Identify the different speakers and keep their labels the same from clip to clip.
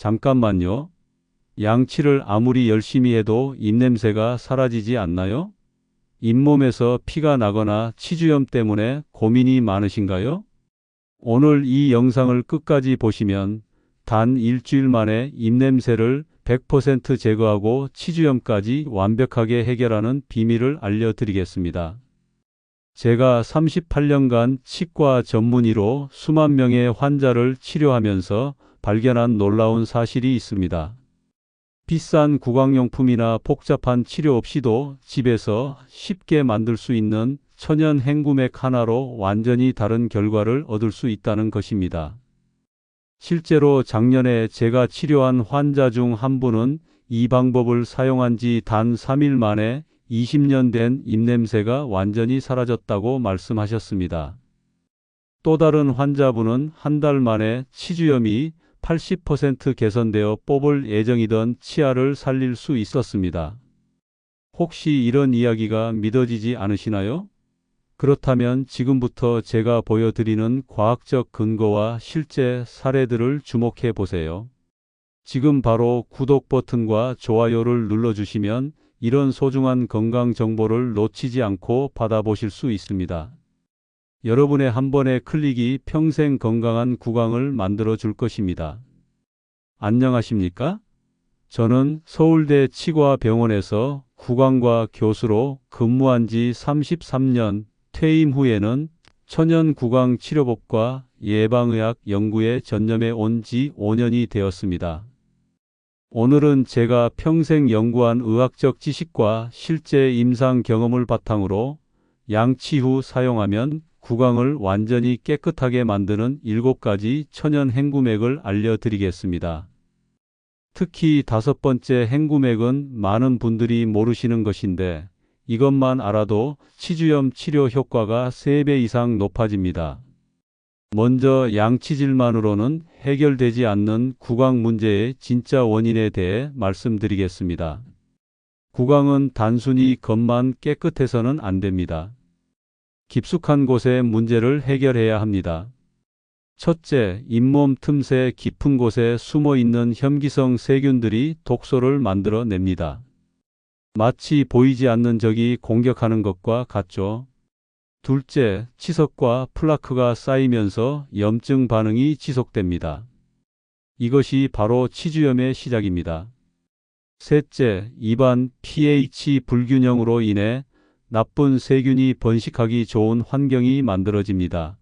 Speaker 1: 잠깐만요. 양치를 아무리 열심히 해도 입냄새가 사라지지 않나요? 잇몸에서 피가 나거나 치주염 때문에 고민이 많으신가요? 오늘 이 영상을 끝까지 보시면 단 일주일 만에 입냄새를 100% 제거하고 치주염까지 완벽하게 해결하는 비밀을 알려드리겠습니다. 제가 38년간 치과 전문의로 수만 명의 환자를 치료하면서 발견한 놀라운 사실이 있습니다. 비싼 구강용품이나 복잡한 치료 없이도 집에서 쉽게 만들 수 있는 천연 행구맥 하나로 완전히 다른 결과를 얻을 수 있다는 것입니다. 실제로 작년에 제가 치료한 환자 중 한 분은 이 방법을 사용한 지 단 3일 만에 20년 된 입냄새가 완전히 사라졌다고 말씀하셨습니다. 또 다른 환자분은 한 달 만에 치주염이 80% 개선되어 뽑을 예정이던 치아를 살릴 수 있었습니다. 혹시 이런 이야기가 믿어지지 않으시나요? 그렇다면 지금부터 제가 보여드리는 과학적 근거와 실제 사례들을 주목해 보세요. 지금 바로 구독 버튼과 좋아요를 눌러주시면 이런 소중한 건강 정보를 놓치지 않고 받아보실 수 있습니다. 여러분의 한 번의 클릭이 평생 건강한 구강을 만들어 줄 것입니다. 안녕하십니까? 저는 서울대 치과병원에서 구강과 교수로 근무한 지 33년, 퇴임 후에는 천연 구강 치료법과 예방의학 연구에 전념해 온 지 5년이 되었습니다. 오늘은 제가 평생 연구한 의학적 지식과 실제 임상 경험을 바탕으로 양치 후 사용하면 구강을 완전히 깨끗하게 만드는 7가지 천연 행구맥을 알려드리겠습니다. 특히 다섯 번째 행구맥은 많은 분들이 모르시는 것인데 이것만 알아도 치주염 치료 효과가 3배 이상 높아집니다. 먼저 양치질만으로는 해결되지 않는 구강 문제의 진짜 원인에 대해 말씀드리겠습니다. 구강은 단순히 겉만 깨끗해서는 안 됩니다. 깊숙한 곳의 문제를 해결해야 합니다. 첫째, 잇몸 틈새 깊은 곳에 숨어 있는 혐기성 세균들이 독소를 만들어 냅니다. 마치 보이지 않는 적이 공격하는 것과 같죠. 둘째, 치석과 플라크가 쌓이면서 염증 반응이 지속됩니다. 이것이 바로 치주염의 시작입니다. 셋째, 입안 pH 불균형으로 인해 나쁜 세균이 번식하기 좋은 환경이 만들어집니다.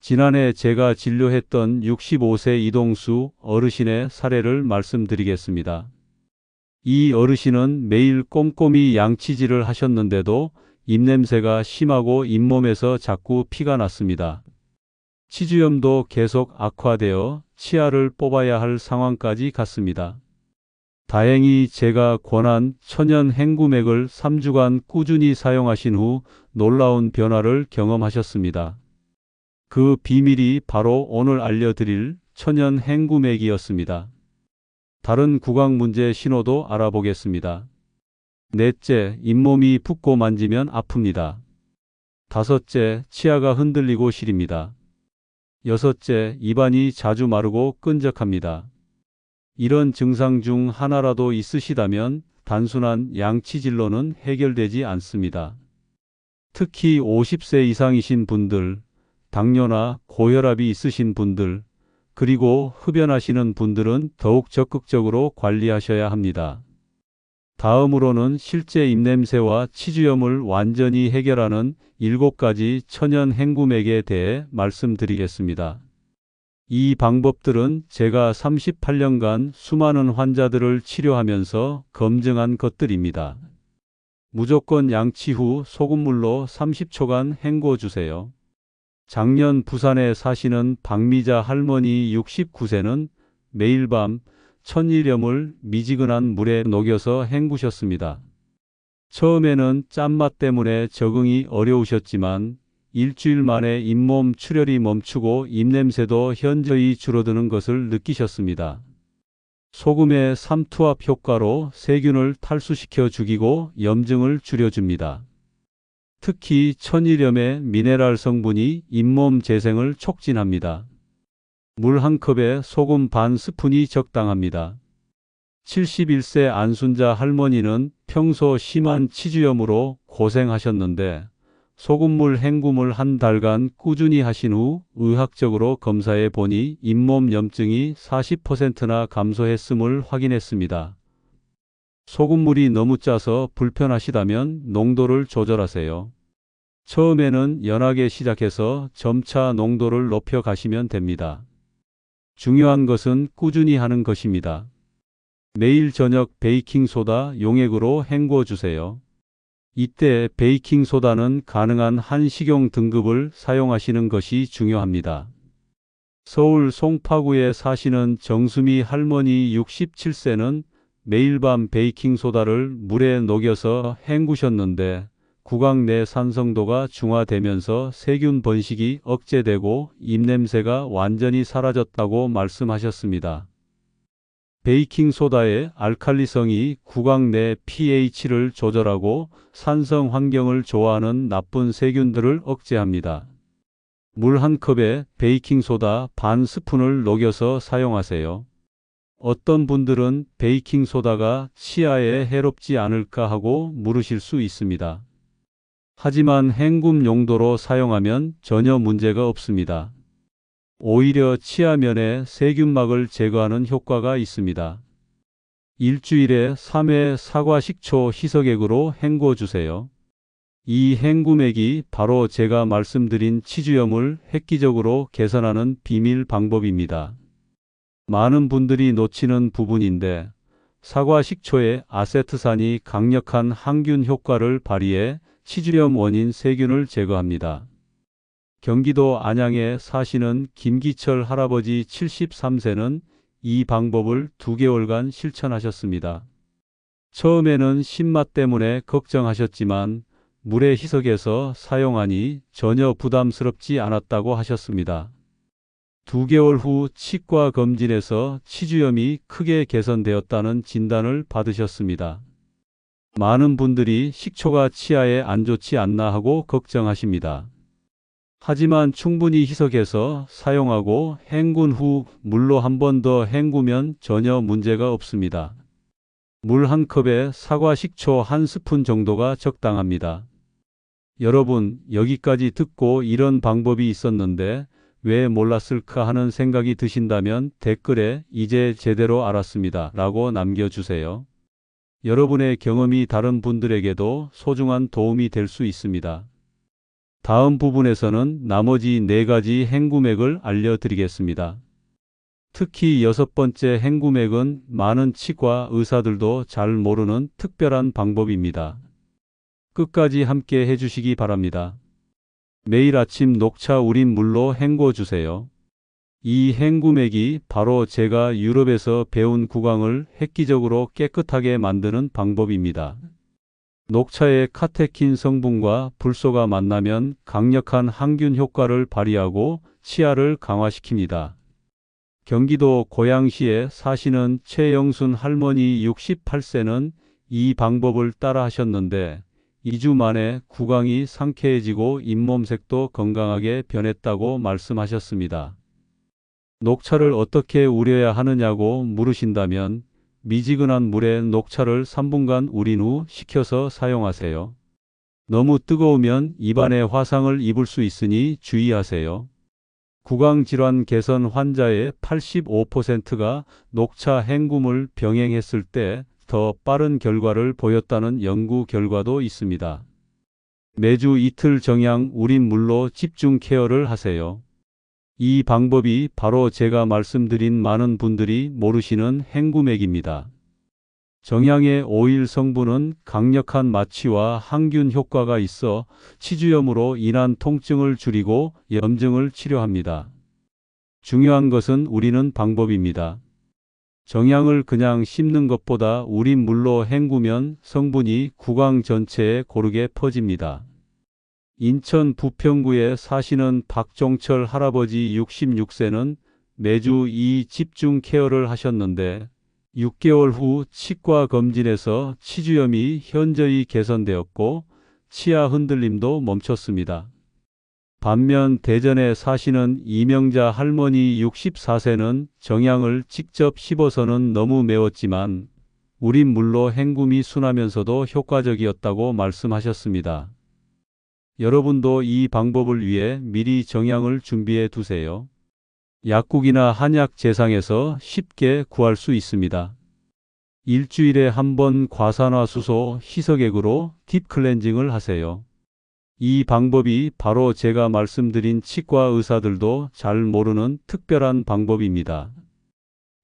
Speaker 1: 지난해 제가 진료했던 65세 이동수 어르신의 사례를 말씀드리겠습니다. 이 어르신은 매일 꼼꼼히 양치질을 하셨는데도 입냄새가 심하고 잇몸에서 자꾸 피가 났습니다. 치주염도 계속 악화되어 치아를 뽑아야 할 상황까지 갔습니다. 다행히 제가 권한 천연 행구맥을 3주간 꾸준히 사용하신 후 놀라운 변화를 경험하셨습니다. 그 비밀이 바로 오늘 알려드릴 천연 행구맥이었습니다. 다른 구강 문제 신호도 알아보겠습니다. 넷째, 잇몸이 붓고 만지면 아픕니다. 다섯째, 치아가 흔들리고 시립니다. 여섯째, 입안이 자주 마르고 끈적합니다. 이런 증상 중 하나라도 있으시다면 단순한 양치질로는 해결되지 않습니다. 특히 50세 이상이신 분들, 당뇨나 고혈압이 있으신 분들, 그리고 흡연하시는 분들은 더욱 적극적으로 관리하셔야 합니다. 다음으로는 실제 입냄새와 치주염을 완전히 해결하는 7가지 천연 행구맥에 대해 말씀드리겠습니다. 이 방법들은 제가 38년간 수많은 환자들을 치료하면서 검증한 것들입니다. 무조건 양치 후 소금물로 30초간 헹궈 주세요. 작년 부산에 사시는 박미자 할머니 69세는 매일 밤 천일염을 미지근한 물에 녹여서 헹구셨습니다. 처음에는 짠맛 때문에 적응이 어려우셨지만 일주일 만에 잇몸 출혈이 멈추고 입냄새도 현저히 줄어드는 것을 느끼셨습니다. 소금의 삼투압 효과로 세균을 탈수시켜 죽이고 염증을 줄여줍니다. 특히 천일염의 미네랄 성분이 잇몸 재생을 촉진합니다. 물 한 컵에 소금 반 스푼이 적당합니다. 71세 안순자 할머니는 평소 심한 치주염으로 고생하셨는데 소금물 헹굼을 한 달간 꾸준히 하신 후 의학적으로 검사해 보니 잇몸 염증이 40%나 감소했음을 확인했습니다. 소금물이 너무 짜서 불편하시다면 농도를 조절하세요. 처음에는 연하게 시작해서 점차 농도를 높여 가시면 됩니다. 중요한 것은 꾸준히 하는 것입니다. 매일 저녁 베이킹소다 용액으로 헹궈 주세요. 이때 베이킹소다는 가능한 한 식용 등급을 사용하시는 것이 중요합니다. 서울 송파구에 사시는 정수미 할머니 67세는 매일 밤 베이킹소다를 물에 녹여서 헹구셨는데 구강 내 산성도가 중화되면서 세균 번식이 억제되고 입냄새가 완전히 사라졌다고 말씀하셨습니다. 베이킹소다의 알칼리성이 구강 내 pH를 조절하고 산성 환경을 좋아하는 나쁜 세균들을 억제합니다. 물 한 컵에 베이킹소다 반 스푼을 녹여서 사용하세요. 어떤 분들은 베이킹소다가 치아에 해롭지 않을까 하고 물으실 수 있습니다. 하지만 헹굼 용도로 사용하면 전혀 문제가 없습니다. 오히려 치아면에 세균막을 제거하는 효과가 있습니다. 일주일에 3회 사과 식초 희석액으로 헹궈 주세요. 이 헹굼액이 바로 제가 말씀드린 치주염을 획기적으로 개선하는 비밀 방법입니다. 많은 분들이 놓치는 부분인데 사과 식초의 아세트산이 강력한 항균 효과를 발휘해 치주염 원인 세균을 제거합니다. 경기도 안양에 사시는 김기철 할아버지 73세는 이 방법을 2개월간 실천하셨습니다. 처음에는 신맛 때문에 걱정하셨지만 물에 희석해서 사용하니 전혀 부담스럽지 않았다고 하셨습니다. 2개월 후 치과 검진에서 치주염이 크게 개선되었다는 진단을 받으셨습니다. 많은 분들이 식초가 치아에 안 좋지 않나 하고 걱정하십니다. 하지만 충분히 희석해서 사용하고 헹군 후 물로 한 번 더 헹구면 전혀 문제가 없습니다. 물 한 컵에 사과 식초 한 스푼 정도가 적당합니다. 여러분, 여기까지 듣고 이런 방법이 있었는데 왜 몰랐을까 하는 생각이 드신다면 댓글에 이제 제대로 알았습니다. 라고 남겨주세요. 여러분의 경험이 다른 분들에게도 소중한 도움이 될 수 있습니다. 다음 부분에서는 나머지 네 가지 행구맥을 알려드리겠습니다. 특히 여섯 번째 행구맥은 많은 치과 의사들도 잘 모르는 특별한 방법입니다. 끝까지 함께 해주시기 바랍니다. 매일 아침 녹차 우린 물로 헹궈 주세요. 이 헹구맥이 바로 제가 유럽에서 배운 구강을 획기적으로 깨끗하게 만드는 방법입니다. 녹차의 카테킨 성분과 불소가 만나면 강력한 항균 효과를 발휘하고 치아를 강화시킵니다. 경기도 고양시에 사시는 최영순 할머니 68세는 이 방법을 따라 하셨는데 2주 만에 구강이 상쾌해지고 잇몸색도 건강하게 변했다고 말씀하셨습니다. 녹차를 어떻게 우려야 하느냐고 물으신다면 미지근한 물에 녹차를 3분간 우린 후 식혀서 사용하세요. 너무 뜨거우면 입안에 화상을 입을 수 있으니 주의하세요. 구강질환 개선 환자의 85%가 녹차 헹굼을 병행했을 때 더 빠른 결과를 보였다는 연구 결과도 있습니다. 매주 이틀 정량 우린 물로 집중 케어를 하세요. 이 방법이 바로 제가 말씀드린 많은 분들이 모르시는 행구맥입니다. 정향의 오일 성분은 강력한 마취와 항균 효과가 있어 치주염으로 인한 통증을 줄이고 염증을 치료합니다. 중요한 것은 우리는 방법입니다. 정향을 그냥 씹는 것보다 우린 물로 헹구면 성분이 구강 전체에 고르게 퍼집니다. 인천 부평구에 사시는 박종철 할아버지 66세는 매주 이 집중 케어를 하셨는데 6개월 후 치과 검진에서 치주염이 현저히 개선되었고 치아 흔들림도 멈췄습니다. 반면 대전에 사시는 이명자 할머니 64세는 정향을 직접 씹어서는 너무 매웠지만 우린 물로 헹굼이 순하면서도 효과적이었다고 말씀하셨습니다. 여러분도 이 방법을 위해 미리 정향을 준비해 두세요. 약국이나 한약 재상에서 쉽게 구할 수 있습니다. 일주일에 한 번 과산화수소 희석액으로 딥 클렌징을 하세요. 이 방법이 바로 제가 말씀드린 치과 의사들도 잘 모르는 특별한 방법입니다.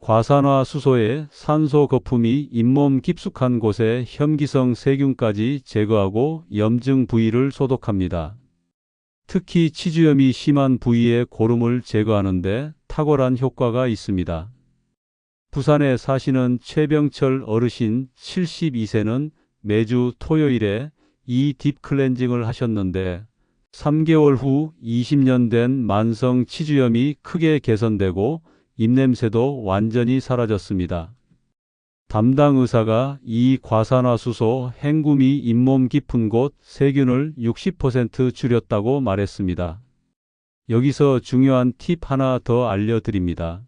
Speaker 1: 과산화수소에 산소 거품이 잇몸 깊숙한 곳에 혐기성 세균까지 제거하고 염증 부위를 소독합니다. 특히 치주염이 심한 부위의 고름을 제거하는데 탁월한 효과가 있습니다. 부산에 사시는 최병철 어르신 72세는 매주 토요일에 이 딥 클렌징을 하셨는데 3개월 후 20년 된 만성 치주염이 크게 개선되고 입냄새도 완전히 사라졌습니다. 담당 의사가 이 과산화수소 헹굼이 잇몸 깊은 곳 세균을 60% 줄였다고 말했습니다. 여기서 중요한 팁 하나 더 알려드립니다.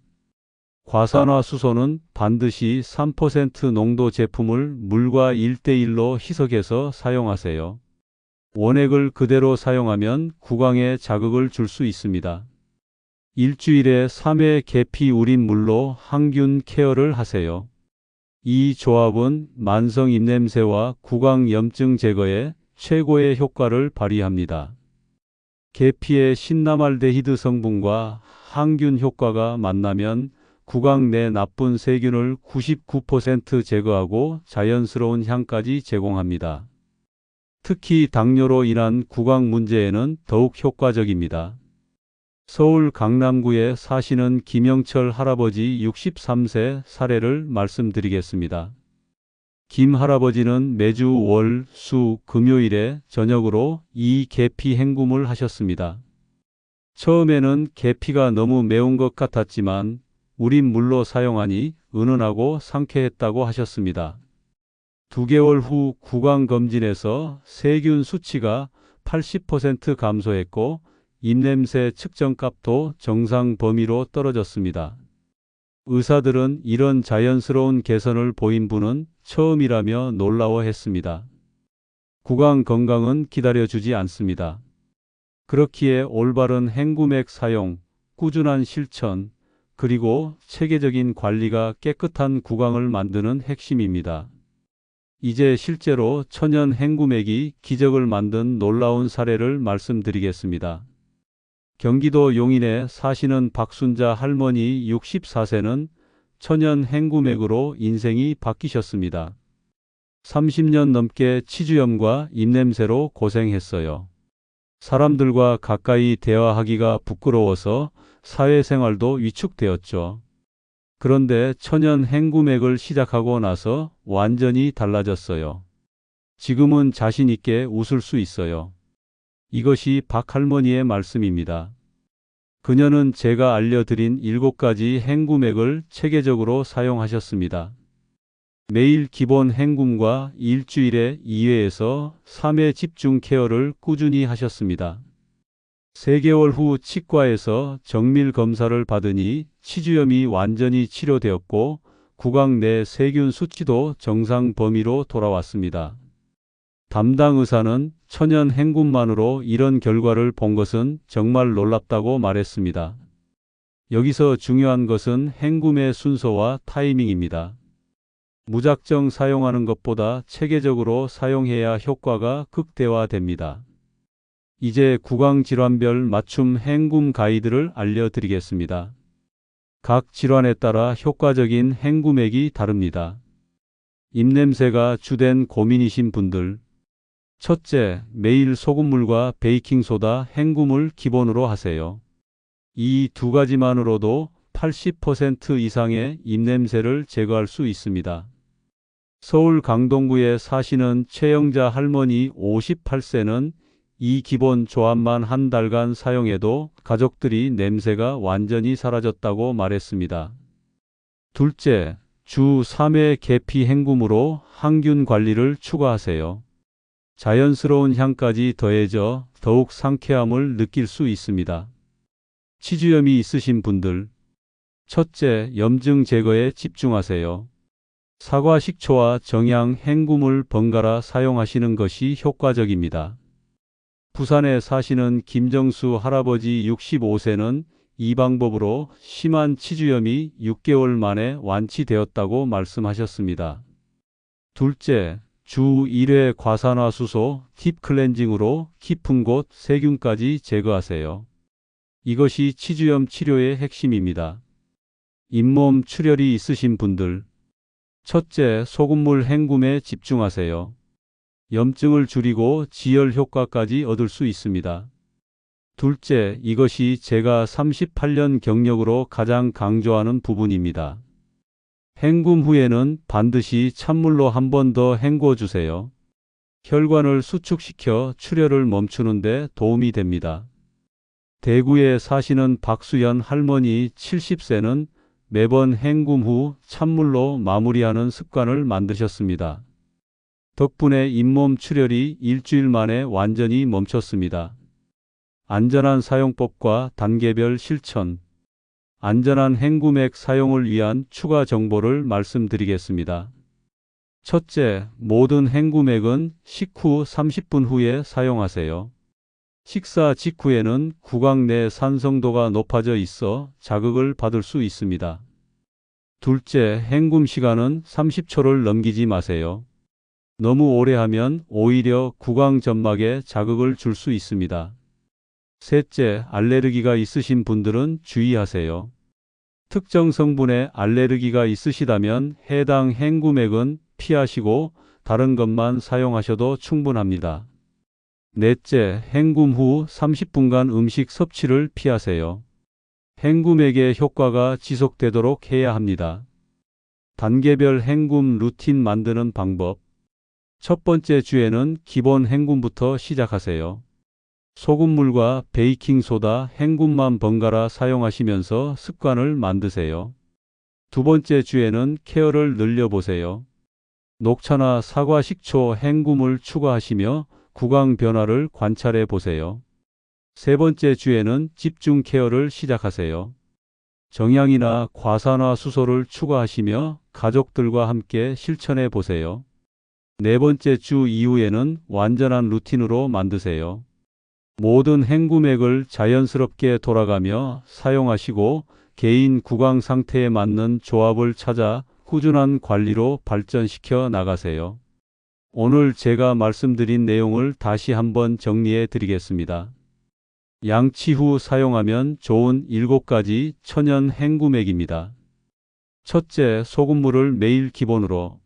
Speaker 1: 과산화수소는 반드시 3% 농도 제품을 물과 1대1로 희석해서 사용하세요. 원액을 그대로 사용하면 구강에 자극을 줄 수 있습니다. 일주일에 3회 계피 우린 물로 항균 케어를 하세요. 이 조합은 만성 입냄새와 구강 염증 제거에 최고의 효과를 발휘합니다. 계피의 신나말데히드 성분과 항균 효과가 만나면 구강 내 나쁜 세균을 99% 제거하고 자연스러운 향까지 제공합니다. 특히 당뇨로 인한 구강 문제에는 더욱 효과적입니다. 서울 강남구에 사시는 김영철 할아버지 63세 사례를 말씀드리겠습니다. 김 할아버지는 매주 월, 수, 금요일에 저녁으로 이 계피 헹굼을 하셨습니다. 처음에는 계피가 너무 매운 것 같았지만 우린 물로 사용하니 은은하고 상쾌했다고 하셨습니다. 두 개월 후 구강검진에서 세균 수치가 80% 감소했고 입냄새 측정값도 정상 범위로 떨어졌습니다. 의사들은 이런 자연스러운 개선을 보인 분은 처음이라며 놀라워했습니다. 구강 건강은 기다려주지 않습니다. 그렇기에 올바른 헹굼액 사용, 꾸준한 실천, 그리고 체계적인 관리가 깨끗한 구강을 만드는 핵심입니다. 이제 실제로 천연 헹굼액이 기적을 만든 놀라운 사례를 말씀드리겠습니다. 경기도 용인에 사시는 박순자 할머니 64세는 천연 헹굼액으로 인생이 바뀌셨습니다. 30년 넘게 치주염과 입냄새로 고생했어요. 사람들과 가까이 대화하기가 부끄러워서 사회생활도 위축되었죠. 그런데 천연 헹굼액을 시작하고 나서 완전히 달라졌어요. 지금은 자신 있게 웃을 수 있어요. 이것이 박 할머니의 말씀입니다. 그녀는 제가 알려드린 일곱 가지 헹굼액을 체계적으로 사용하셨습니다. 매일 기본 헹굼과 일주일에 2회에서 3회 집중 케어를 꾸준히 하셨습니다. 3개월 후 치과에서 정밀 검사를 받으니 치주염이 완전히 치료되었고 구강 내 세균 수치도 정상 범위로 돌아왔습니다. 담당 의사는 천연 헹굼만으로 이런 결과를 본 것은 정말 놀랍다고 말했습니다. 여기서 중요한 것은 헹굼의 순서와 타이밍입니다. 무작정 사용하는 것보다 체계적으로 사용해야 효과가 극대화됩니다. 이제 구강 질환별 맞춤 헹굼 가이드를 알려드리겠습니다. 각 질환에 따라 효과적인 헹굼액이 다릅니다. 입냄새가 주된 고민이신 분들. 첫째, 매일 소금물과 베이킹소다 헹굼을 기본으로 하세요. 이 두 가지만으로도 80% 이상의 입냄새를 제거할 수 있습니다. 서울 강동구에 사시는 최영자 할머니 58세는 이 기본 조합만 한 달간 사용해도 가족들이 냄새가 완전히 사라졌다고 말했습니다. 둘째, 주 3회 계피 헹굼으로 항균 관리를 추가하세요. 자연스러운 향까지 더해져 더욱 상쾌함을 느낄 수 있습니다. 치주염이 있으신 분들. 첫째, 염증 제거에 집중하세요. 사과 식초와 정향 행금을 번갈아 사용하시는 것이 효과적입니다. 부산에 사시는 김정수 할아버지 65세는 이 방법으로 심한 치주염이 6개월 만에 완치되었다고 말씀하셨습니다. 둘째, 주 1회 과산화수소 딥 클렌징으로 깊은 곳 세균까지 제거하세요. 이것이 치주염 치료의 핵심입니다. 잇몸 출혈이 있으신 분들. 첫째, 소금물 헹굼에 집중하세요. 염증을 줄이고 지혈 효과까지 얻을 수 있습니다. 둘째, 이것이 제가 38년 경력으로 가장 강조하는 부분입니다. 헹굼 후에는 반드시 찬물로 한 번 더 헹궈 주세요. 혈관을 수축시켜 출혈을 멈추는데 도움이 됩니다. 대구에 사시는 박수연 할머니 70세는 매번 헹굼 후 찬물로 마무리하는 습관을 만드셨습니다. 덕분에 잇몸 출혈이 일주일 만에 완전히 멈췄습니다. 안전한 사용법과 단계별 실천. 안전한 헹굼액 사용을 위한 추가 정보를 말씀드리겠습니다. 첫째, 모든 헹굼액은 식후 30분 후에 사용하세요. 식사 직후에는 구강 내 산성도가 높아져 있어 자극을 받을 수 있습니다. 둘째, 헹굼 시간은 30초를 넘기지 마세요. 너무 오래 하면 오히려 구강 점막에 자극을 줄 수 있습니다. 셋째, 알레르기가 있으신 분들은 주의하세요. 특정 성분에 알레르기가 있으시다면 해당 헹굼액은 피하시고 다른 것만 사용하셔도 충분합니다. 넷째, 헹굼 후 30분간 음식 섭취를 피하세요. 헹굼액의 효과가 지속되도록 해야 합니다. 단계별 헹굼 루틴 만드는 방법. 첫 번째 주에는 기본 헹굼부터 시작하세요. 소금물과 베이킹소다, 헹굼만 번갈아 사용하시면서 습관을 만드세요. 두 번째 주에는 케어를 늘려보세요. 녹차나 사과 식초 헹굼을 추가하시며 구강 변화를 관찰해 보세요. 세 번째 주에는 집중 케어를 시작하세요. 정향이나 과산화 수소를 추가하시며 가족들과 함께 실천해 보세요. 네 번째 주 이후에는 완전한 루틴으로 만드세요. 모든 헹굼액을 자연스럽게 돌아가며 사용하시고 개인 구강 상태에 맞는 조합을 찾아 꾸준한 관리로 발전시켜 나가세요. 오늘 제가 말씀드린 내용을 다시 한번 정리해 드리겠습니다. 양치 후 사용하면 좋은 7가지 천연 헹굼액입니다. 첫째, 소금물을 매일 기본으로.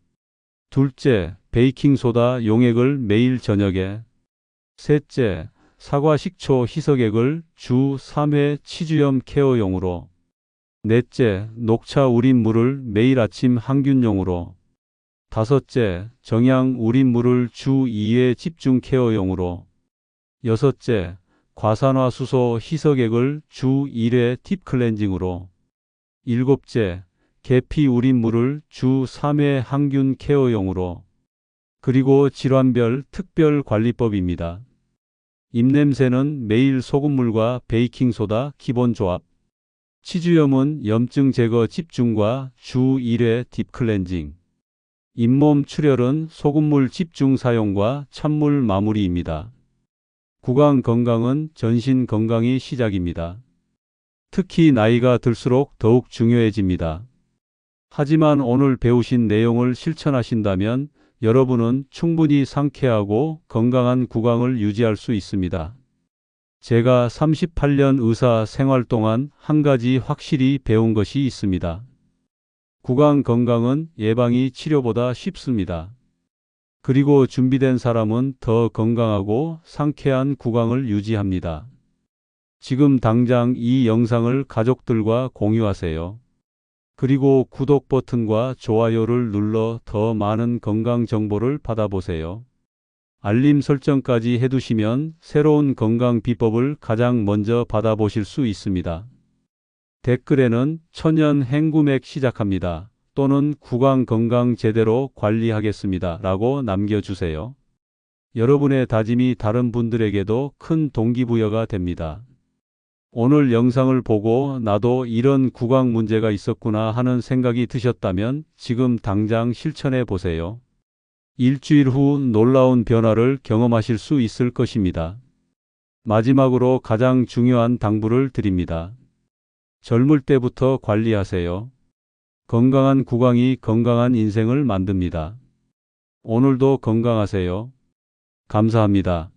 Speaker 1: 둘째, 베이킹소다 용액을 매일 저녁에. 셋째, 사과 식초 희석액을 주 3회 치주염 케어용으로. 넷째, 녹차 우린 물을 매일 아침 항균용으로. 다섯째, 정향 우린 물을 주 2회 집중 케어용으로. 여섯째, 과산화수소 희석액을 주 1회 팁 클렌징으로. 일곱째, 계피 우린 물을 주 3회 항균 케어용으로. 그리고 질환별 특별 관리법입니다. 입냄새는 매일 소금물과 베이킹소다 기본 조합. 치주염은 염증 제거 집중과 주 1회 딥 클렌징. 잇몸 출혈은 소금물 집중 사용과 찬물 마무리입니다. 구강 건강은 전신 건강이 시작입니다. 특히 나이가 들수록 더욱 중요해집니다. 하지만 오늘 배우신 내용을 실천하신다면 여러분은 충분히 상쾌하고 건강한 구강을 유지할 수 있습니다. 제가 38년 의사 생활 동안 한 가지 확실히 배운 것이 있습니다. 구강 건강은 예방이 치료보다 쉽습니다. 그리고 준비된 사람은 더 건강하고 상쾌한 구강을 유지합니다. 지금 당장 이 영상을 가족들과 공유하세요. 그리고 구독 버튼과 좋아요를 눌러 더 많은 건강 정보를 받아보세요. 알림 설정까지 해두시면 새로운 건강 비법을 가장 먼저 받아보실 수 있습니다. 댓글에는 천연 헹굼액 시작합니다. 또는 구강 건강 제대로 관리하겠습니다. 라고 남겨주세요. 여러분의 다짐이 다른 분들에게도 큰 동기부여가 됩니다. 오늘 영상을 보고 나도 이런 구강 문제가 있었구나 하는 생각이 드셨다면 지금 당장 실천해 보세요. 일주일 후 놀라운 변화를 경험하실 수 있을 것입니다. 마지막으로 가장 중요한 당부를 드립니다. 젊을 때부터 관리하세요. 건강한 구강이 건강한 인생을 만듭니다. 오늘도 건강하세요. 감사합니다.